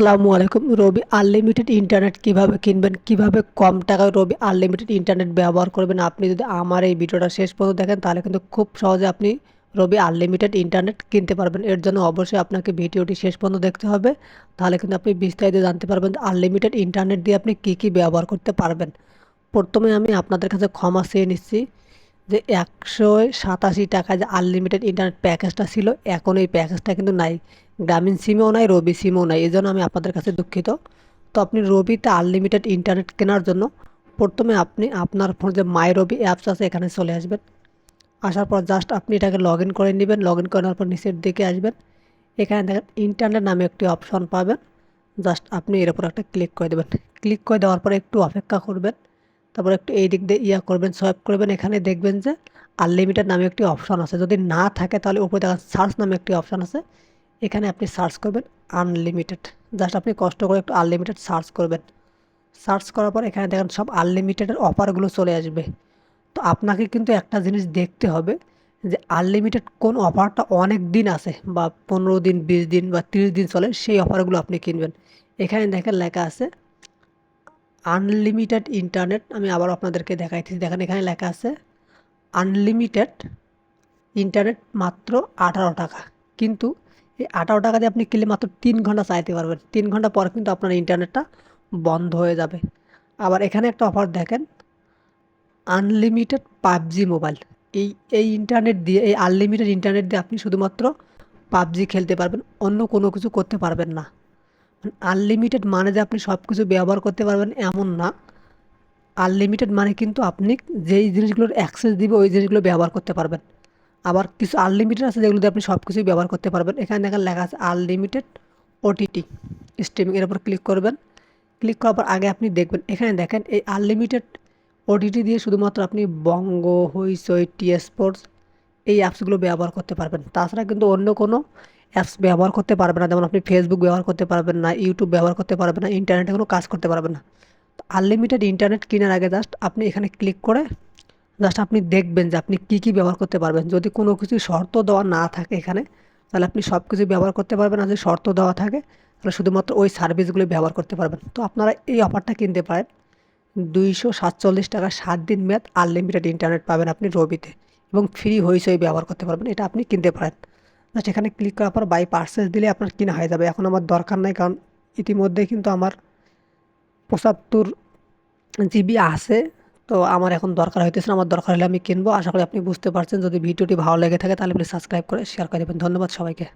আসসালামু আলাইকুম। রবি unlimited internet কীভাবে কিনবেন, কীভাবে কম টাকায় রবি আনলিমিটেড ইন্টারনেট ব্যবহার করবেন, আপনি যদি আমার এই ভিডিওটা শেষ পর্যন্ত দেখেন, তাহলে কিন্তু খুব সহজে আপনি রবি আনলিমিটেড ইন্টারনেট কিনতে পারবেন। এর জন্য অবশ্যই আপনাকে ভিডিওটি শেষ পর্যন্ত দেখতে হবে, তাহলে কিন্তু আপনি বিস্তারিত জানতে পারবেন আনলিমিটেড ইন্টারনেট দিয়ে আপনি কী কী ব্যবহার করতে পারবেন। প্রথমে আমি আপনাদের কাছে ক্ষমা চেয়ে নিচ্ছি যে একশো সাতাশি টাকা যে আনলিমিটেড ইন্টারনেট প্যাকেজটা ছিল, এখন এই প্যাকেজটা কিন্তু নাই। গ্রামীণ সিমেও নাই, রবি সিমেও নাই এই জন্য আমি আপনাদের কাছে দুঃখিত। তো আপনি রবিতে আনলিমিটেড ইন্টারনেট কেনার জন্য প্রথমে আপনি আপনার ফোন যে মাই রবি অ্যাপস আছে, এখানে চলে আসবেন। আসার পর জাস্ট আপনি এটাকে লগ ইন করে নেবেন লগ ইন করার পর নিচের দিকে আসবেন। এখানে দেখেন ইন্টারনেট নামে একটি অপশন পাবেন। জাস্ট আপনি এর উপর একটা ক্লিক করে দেবেন। ক্লিক করে দেওয়ার পরে একটু অপেক্ষা করবেন। তারপর একটু এই দিক দিয়ে ইয়া করবেন সোয়াইপ করবেন। এখানে দেখবেন যে আনলিমিটেড নামে একটি অপশন আছে। যদি না থাকে তাহলে উপরে দেখেন সার্চ নামে একটি অপশন আছে। এখানে আপনি সার্চ করবেন আনলিমিটেড জাস্ট আপনি কষ্ট করে একটু আনলিমিটেড সার্চ করবেন। সার্চ করার পর এখানে দেখেন সব আনলিমিটেডের অফারগুলো চলে আসবে। তো আপনাকে কিন্তু একটা জিনিস দেখতে হবে যে আনলিমিটেড কোন অফারটা অনেক দিন আছে, বা পনেরো দিন, বিশ দিন, বা তিরিশ দিন চলে সেই অফারগুলো আপনি কিনবেন। এখানে দেখেন লেখা আছে আনলিমিটেড ইন্টারনেট আমি আবার আপনাদেরকে দেখাইতেছি। দেখেন এখানে লেখা আছে আনলিমিটেড ইন্টারনেট মাত্র আঠারো টাকা। কিন্তু এই আঠারো টাকা দিয়ে আপনি কিনলে মাত্র তিন ঘণ্টা চাইতে পারবেন। তিন ঘণ্টা পর কিন্তু আপনার ইন্টারনেটটা বন্ধ হয়ে যাবে। আবার এখানে একটা অফার দেখেন আনলিমিটেড পাবজি মোবাইল। এই এই ইন্টারনেট দিয়ে, এই আনলিমিটেড ইন্টারনেট দিয়ে আপনি শুধুমাত্র পাবজি খেলতে পারবেন, অন্য কোনো কিছু করতে পারবেন না। আনলিমিটেড মানে যে আপনি সব কিছু ব্যবহার করতে পারবেন এমন না। আনলিমিটেড মানে কিন্তু আপনি যেই জিনিসগুলোর অ্যাক্সেস দিবে, ওই জিনিসগুলো ব্যবহার করতে পারবেন। আবার কিছু আনলিমিটেড আছে যেগুলো আপনি সব কিছুই ব্যবহার করতে পারবেন। এখানে দেখেন লেখা আছে আনলিমিটেড ওটিটি স্ট্রিমিং এর উপর ক্লিক করবেন। ক্লিক করার পর আগে আপনি দেখবেন, এখানে দেখেন এই আনলিমিটেড ওটিটি দিয়ে শুধুমাত্র আপনি বঙ্গ, হইচই টি স্পোর্টস এই অ্যাপসগুলো ব্যবহার করতে পারবেন। তাছাড়া কিন্তু অন্য কোনো অ্যাপস ব্যবহার করতে পারবেন না। যেমন আপনি ফেসবুক ব্যবহার করতে পারবেন না ইউটিউব ব্যবহার করতে পারবেন না ইন্টারনেটে কোনো কাজ করতে পারবেন না। আনলিমিটেড ইন্টারনেট কেনার আগে জাস্ট আপনি এখানে ক্লিক করে জাস্ট আপনি দেখবেন যে আপনি কী কী ব্যবহার করতে পারবেন। যদি কোনো কিছু শর্ত দেওয়া না থাকে এখানে, তাহলে আপনি সব কিছু ব্যবহার করতে পারবেন আর যদি শর্ত দেওয়া থাকে, তাহলে শুধুমাত্র ওই সার্ভিসগুলো ব্যবহার করতে পারবেন। তো আপনারা এই অফারটা কিনতে পারেন। দুইশো সাতচল্লিশ টাকা সাত দিন মেয়াদ আনলিমিটেড ইন্টারনেট পাবেন আপনি রবিতে। এবং ফ্রি হইসই ব্যবহার করতে পারবেন। এটা আপনি কিনতে পারেন। জাস্ট এখানে ক্লিক করার পর বাই পার্সেস দিলে আপনার কিনা হয়ে যাবে। এখন আমার দরকার নাই, কারণ ইতিমধ্যে কিন্তু আমার পঁচাত্তর জিবি আছে। তো আমার এখন দরকার হইতেছে না, আমার দরকার হলে আমি কিনবো। আশা করি আপনি বুঝতে পারছেন। যদি ভিডিওটি ভালো লেগে থাকে তাহলে প্লিজ সাবস্ক্রাইব করে শেয়ার করে দেবেন। ধন্যবাদ সবাইকে।